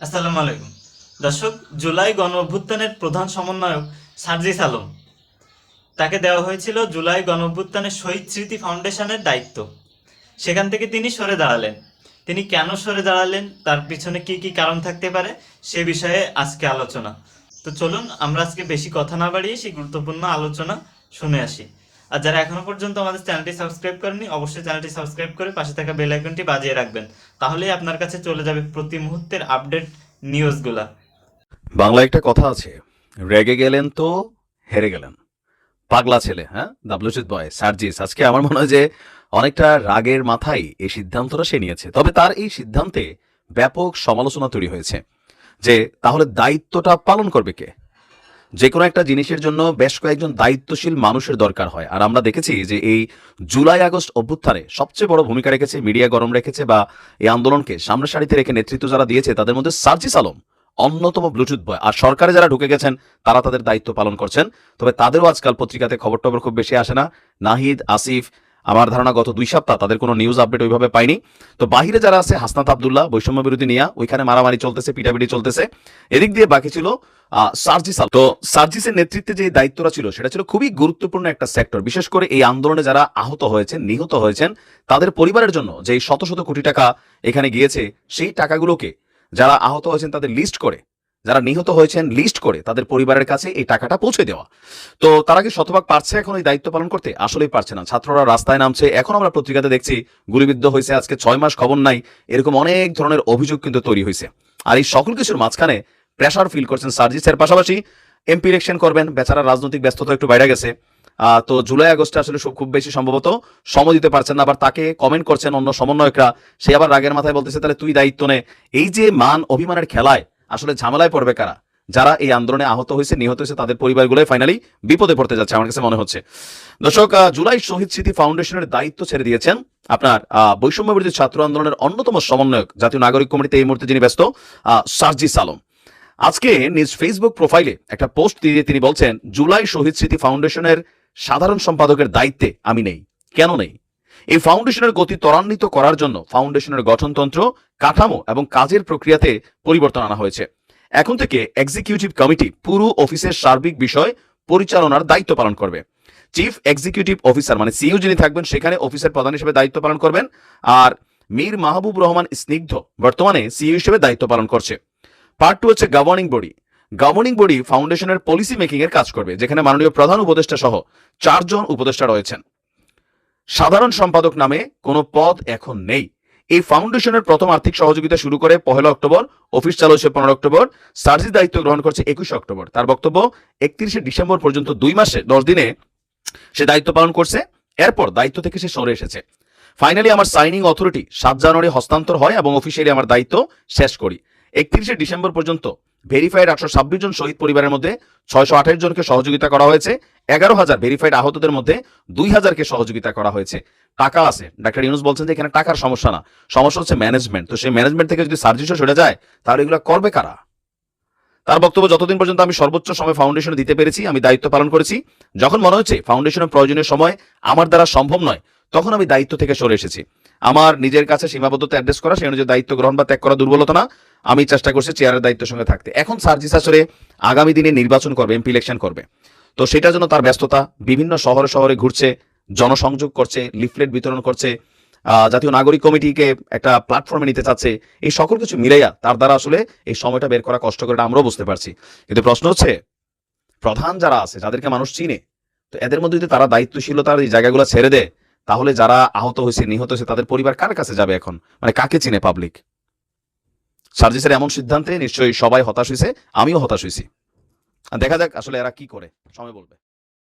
আসসালামু আলাইকুম। দর্শক, জুলাই গণ অভ্যুত্থানের প্রধান সমন্বয়ক সার্জিস আলম। তাকে দেওয়া হয়েছিল জুলাই গণ অভ্যুত্থানের শহীদ স্মৃতি ফাউন্ডেশনের দায়িত্ব। সেখান থেকে তিনি সরে দাঁড়ালেন। তিনি কেন সরে দাঁড়ালেন, তার পিছনে কি কি কারণ থাকতে পারে, সে বিষয়ে আজকে আলোচনা। তো চলুন, আমরা আজকে বেশি কথা না বাড়িয়ে সেই গুরুত্বপূর্ণ আলোচনা শুনে আসি। আর যারা এখনও পর্যন্ত আমাদের চ্যানেলটি সাবস্ক্রাইব করেনি অবশ্যই চ্যানেলটি সাবস্ক্রাইব করে পাশে থাকা বেল আইকনটি বাজিয়ে রাখবেন। তাহলেই আপনার কাছে চলে যাবে প্রতি মুহূর্তের আপডেট নিউজগুলা। বাংলা একটা কথা আছে, রেগে গেলেন তো হেরে গেলেন। পাগলা ছেলে হ্যাঁ? দাবলুচিত বয় সার্জিস আজকে আমার মনে হয় যে অনেকটা রাগের মাথায় এই সিদ্ধান্তটা সে নিয়েছে। তবে তার এই সিদ্ধান্তে ব্যাপক সমালোচনা তৈরি হয়েছে যে তাহলে দায়িত্বটা পালন করবে কে? যে কোনো একটা জিনিসের জন্য বেশ কয়েকজন দায়িত্বশীল মানুষের দরকার হয়। আর আমরা দেখেছি যে এই জুলাই আগস্ট অভ্যুত্থানে সবচেয়ে বড় ভূমিকা রেখেছে, মিডিয়া গরম রেখেছে বা এই আন্দোলনকে সামনের সারিতে রেখে নেতৃত্ব যারা দিয়েছে, তাদের মধ্যে সার্জিস আলম অন্যতম ব্লুটুথ বয়। আর সরকারে যারা ঢুকে গেছেন, তারা তাদের দায়িত্ব পালন করছেন। তবে তাদেরও আজকাল পত্রিকাতে খবর টবর খুব বেশি আসে না। নাহিদ, আসিফ আমার ধারণা গত দুই সপ্তাহ তাদের কোনো নিউজ আপডেট ওইভাবে পাইনি। তো বাহিরে যারা আছে, হাসনাত আবদুল্লাহ, বৈষম্য বিরোধী নিয়া, ওইখানে মারামারি চলতেছে, পিটাপিটি চলতেছে। এদিক দিয়ে বাকি ছিল সার্জিস তো সার্জিসের নেতৃত্বে যে দায়িত্বটা ছিল, সেটা ছিল খুবই গুরুত্বপূর্ণ একটা সেক্টর বিশেষ করে এই আন্দোলনে যারা আহত হয়েছেন, নিহত হয়েছেন, তাদের পরিবারের জন্য যে শত শত কোটি টাকা এখানে গিয়েছে, সেই টাকাগুলোকে যারা আহত হয়েছেন তাদের লিস্ট করে যারা নিহত হয়েছেন লিস্ট করে তাদের পরিবারের কাছে এই টাকাটা পৌঁছে দেওয়া। তো তারা কি শতভাগ পারছে এখন এই দায়িত্ব পালন করতে? আসলেই পারছে না। ছাত্ররা রাস্তায় নামছে। এখন আমরা পত্রিকাতে দেখছি, গুলিবিদ্ধ হয়েছে আজকে ছয় মাস খবর নাই। এরকম অনেক ধরনের অভিযোগ কিন্তু তৈরি হয়েছে। আর এই সকল কিছুর মাঝখানে প্রেশার ফিল করছেন সার্জিসের পাশাপাশি এমপি ইলেকশন করবেন। বেচারা রাজনৈতিক ব্যস্ততা একটু বাইরে গেছে। তো জুলাই আগস্টে আসলে খুব বেশি সম্ভবত সময় দিতে পারছেন না। আবার তাকে কমেন্ট করছেন অন্য সমন্বয়করা। সে আবার রাগের মাথায় বলতেছে, তাহলে তুই দায়িত্ব নে। এই যে মান অভিমানের খেলায় আসলে ঝামেলায় পড়বে কারা? যারা এই আন্দোলনে আহত হয়েছে নিহত হয়েছে তাদের পরিবারগুলোই ফাইনালি বিপদে পড়তে যাচ্ছে আমার কাছে মনে হচ্ছে। দর্শক জুলাই শহীদ স্মৃতি ফাউন্ডেশনের দায়িত্ব ছেড়ে দিয়েছেন আপনার বৈষম্য বিরোধী ছাত্র আন্দোলনের অন্যতম সমন্বয়ক জাতীয় নাগরিক কমিটিতে এই মুহূর্তে যিনি ব্যস্ত আহ, সার্জিস আলম। আজকে নিজ ফেসবুক প্রোফাইলে একটা পোস্ট দিয়ে তিনি বলছেন জুলাই শহীদ স্মৃতি ফাউন্ডেশনের সাধারণ সম্পাদকের দায়িত্বে আমি নেই। কেন নেই? এই ফাউন্ডেশনের গতি ত্বরান্বিত করার জন্য ফাউন্ডেশনের গঠনতন্ত্র, কাঠামো এবং কাজের প্রক্রিয়াতে পরিবর্তন আনা হয়েছে। এখন থেকে এক্সিকিউটিভ কমিটি পুরো অফিসের সার্বিক বিষয় পরিচালনার দায়িত্ব পালন করবে। চিফ এক্সিকিউটিভ অফিসার মানে সিইও যিনি থাকবেন, সেখানে অফিসের প্রধান হিসেবে দায়িত্ব পালন করবেন আর মীর মাহবুব রহমান স্নিগ্ধ বর্তমানে সিইও হিসেবে দায়িত্ব পালন করছে। পার্ট টু হচ্ছে গভর্নিং বডি গভর্নিং বডি ফাউন্ডেশনের পলিসি মেকিং এর কাজ করবে, যেখানে মাননীয় প্রধান উপদেষ্টা সহ চারজন উপদেষ্টা রয়েছেন। সাধারণ সম্পাদক নামে কোনো পদ এখন নেই। এই ফাউন্ডেশনের প্রথম আর্থিক সহযোগিতা শুরু করে পহেলা অক্টোবর, অফিস চালু হচ্ছে পনেরো অক্টোবর, সার্জিস দায়িত্ব গ্রহণ করছে একুশে অক্টোবর। তার বক্তব্য, একত্রিশে ডিসেম্বর পর্যন্ত দুই মাসে দশ দিনে সে দায়িত্ব পালন করছে, এরপর দায়িত্ব থেকে সে সরে এসেছে। ফাইনালি আমার সাইনিং অথরিটি সাত জানুয়ারি হস্তান্তর হয় এবং অফিসিয়ালি আমার দায়িত্ব শেষ করি। একত্রিশে ডিসেম্বর পর্যন্ত ভেরিফাইড আটশো ছাব্বিশ জন শহীদ পরিবারের মধ্যে ছয়শো আঠাশ জনকে সহযোগিতা করা হয়েছে, এগারো হাজার ভেরিফাইড আহতদের মধ্যে দুই হাজারকে সহযোগিতা করা হয়েছে। টাকা আছে। ডাক্তার ইউনুস বলছেন যে এখানে টাকার সমস্যা না। সমস্যা হচ্ছে ম্যানেজমেন্ট তো সেই ম্যানেজমেন্ট থেকে যদি সার্জিসও সরে যায়, তাহলে এগুলো করবে কারা? তার বক্তব্য যতদিন পর্যন্ত আমি সর্বোচ্চ সময় ফাউন্ডেশনে দিতে পেরেছি, আমি দায়িত্ব পালন করেছি। যখন মনে হচ্ছে ফাউন্ডেশনের প্রয়োজনীয় সময় আমার দ্বারা সম্ভব নয়, তখন আমি দায়িত্ব থেকে সরে এসেছি। আমার নিজের কাছে সীমাবদ্ধতা অ্যাড্রেস করা, সেই অনুযায়ী দায়িত্ব গ্রহণ বা ত্যাগ করা দুর্বলতা না। আমি চেষ্টা করছি চেয়ারের দায়িত্বের সঙ্গে থাকতে। এখন সার্জিস আসলে আগামী দিনে নির্বাচন করবে এমপি ইলেকশন করবে। তো সেটার জন্য তার ব্যস্ততা, বিভিন্ন শহরে শহরে ঘুরছে, জনসংযোগ করছে লিফলেট বিতরণ করছে জাতীয় নাগরিক কমিটিকে একটা প্ল্যাটফর্মে নিতে চাচ্ছে, এই সকল কিছু মিলাইয়া তার দ্বারা আসলে এই সময়টা বের করা কষ্ট করে আমরাও বুঝতে পারছি। কিন্তু প্রশ্ন হচ্ছে, প্রধান যারা আছে, যাদেরকে মানুষ চিনে, তো এদের মধ্যে যদি তারা দায়িত্বশীলতার এই জায়গাগুলো ছেড়ে দেয়, তাহলে যারা আহত হয়েছে, নিহত হয়েছে, তাদের পরিবার কার কাছে যাবে এখন? মানে কাকে চিনে পাবলিক সার্জিসের এমন সিদ্ধান্তে নিশ্চয়ই সবাই হতাশ হয়েছে আমিও হতাশ হয়েছি দেখা যাক আসলে এরা কি করে, সময় বলবে।